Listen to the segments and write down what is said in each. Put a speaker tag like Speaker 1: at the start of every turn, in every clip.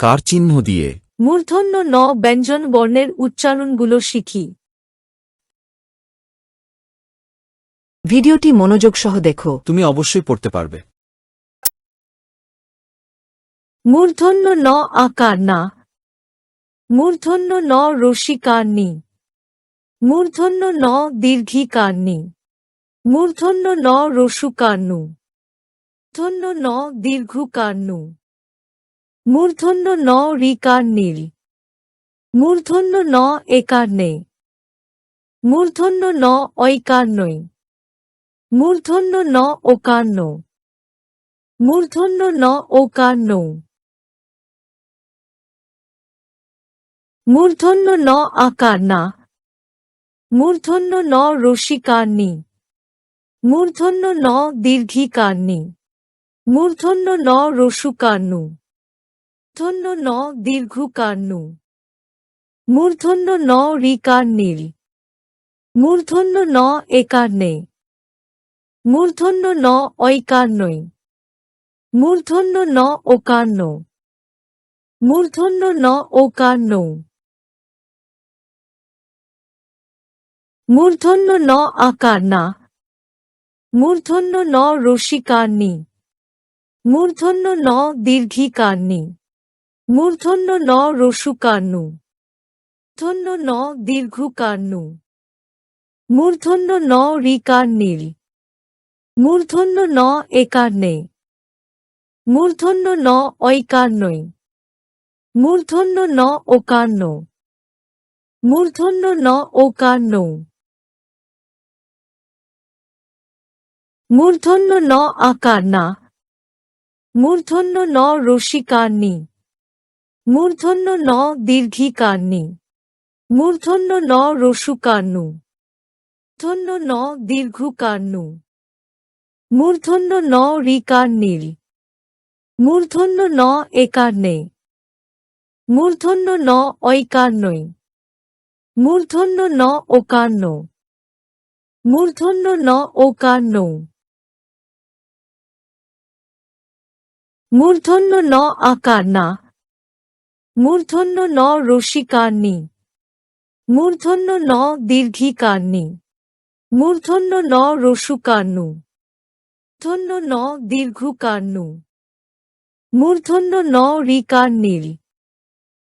Speaker 1: কার চিহ্ন দিয়ে?
Speaker 2: মূর্ধন্য ন ব্যঞ্জন বর্ণের উচ্চারণগুলো শিখি।
Speaker 3: ভিডিওটি মনোযোগ সহ দেখো।
Speaker 1: তুমি অবশ্যই পড়তে পারবে।
Speaker 2: মূর্ধন্য ন আকার না। মূর্ধন্য ন রসিকার নি মূর্ধন্য ন দীর্ঘিকার নি মূর্ধন্য ন রসুকার্নু মূর্ধন্য ন দীর্ঘকার্নু মূর্ধন্য ন রিকার নীল। মূর্ধন্য ন একার নে মূর্ধন্য ন ঐকার্নৈ মূর্ধন্য ন ওকার্ন মূর্ধন্য ন ওকার্ন মূর্ধন্য ন আকার না। মূর্ধন্য ন রসিকার্নি মূর্ধন্য ন দীর্ঘিকার্নি মূর্ধন্য ন রসুকার্নু মূর্ধন্য ন দীর্ঘকার্নু মূর্ধন্য ন রিকার নীল মূর্ধন্য ন একার্নে মূর্ধন্য ন ঐকার্নৈ মূর্ধন্য ন ওকার্ন মূর্ধন্য ন ওকার্ন মূর্ধন্য ন আকার না মূর্ধন্য ন রসিকার্নি মূর্ধন্য ন দীর্ঘিকার্নি মূর্ধন্য ন রসুকার্নু মূর্ধন্য ন দীর্ঘকার্নু মূর্ধন্য ন রিকার নীল। মূর্ধন্য ন একার্নে মূর্ধন্য ন ঐকার্নৈ মূর্ধন্য ন ওকার্ন মূর্ধন্য ন ওকার্ন মূর্ধন্য ন আকার না। মূর্ধন্য ন রসিকার্নি মূর্ধন্য ন দীর্ঘিকার্নি মূর্ধন্য ন রসুকার্নু মূর্ধন্য ন দীর্ঘকার্নু মূর্ধন্য ন রিকার মূর্ধন্য ন একার্নে মূর্ধন্য ন ঐকার্নৈ মূর্ধন্য ন ওকার্ন মূর্ধন্য ন ওকার্ন মূর্ধন্য ন আকার না মূর্ধন্য ন রসিকার্নি মূর্ধন্য ন দীর্ঘিকার্নি মূর্ধন্য ন রসুকার্নু ধন্য ন দীর্ঘকার্নু মূর্ধন্য ন নীল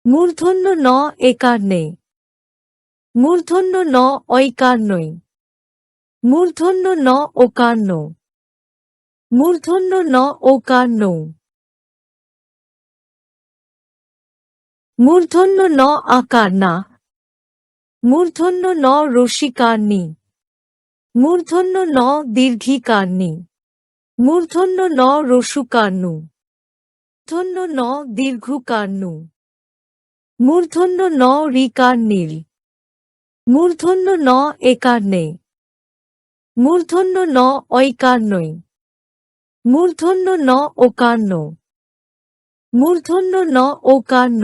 Speaker 2: মূর্ধন্য ন একার্নে মূর্ধন্য ন ঐকার্নৈ মূর্ধন্য ন ওকার্ন মূর্ধন্য ন ওকার্ন মূর্ধন্য ন আকার না মূর্ধন্য ন রসিকার্নি মূর্ধন্য ন দীর্ঘিকার্নি মূর্ধন্য ন রসুকার্নু মূর্ধন্য ন দীর্ঘকার্নু মূর্ধন্য ন রিকার নীল মূর্ধন্য ন একার্নে মূর্ধন্য ন ঐকার্নৈ মূর্ধন্য ন ওকার্ন মূর্ধন্য ন ওকার্ন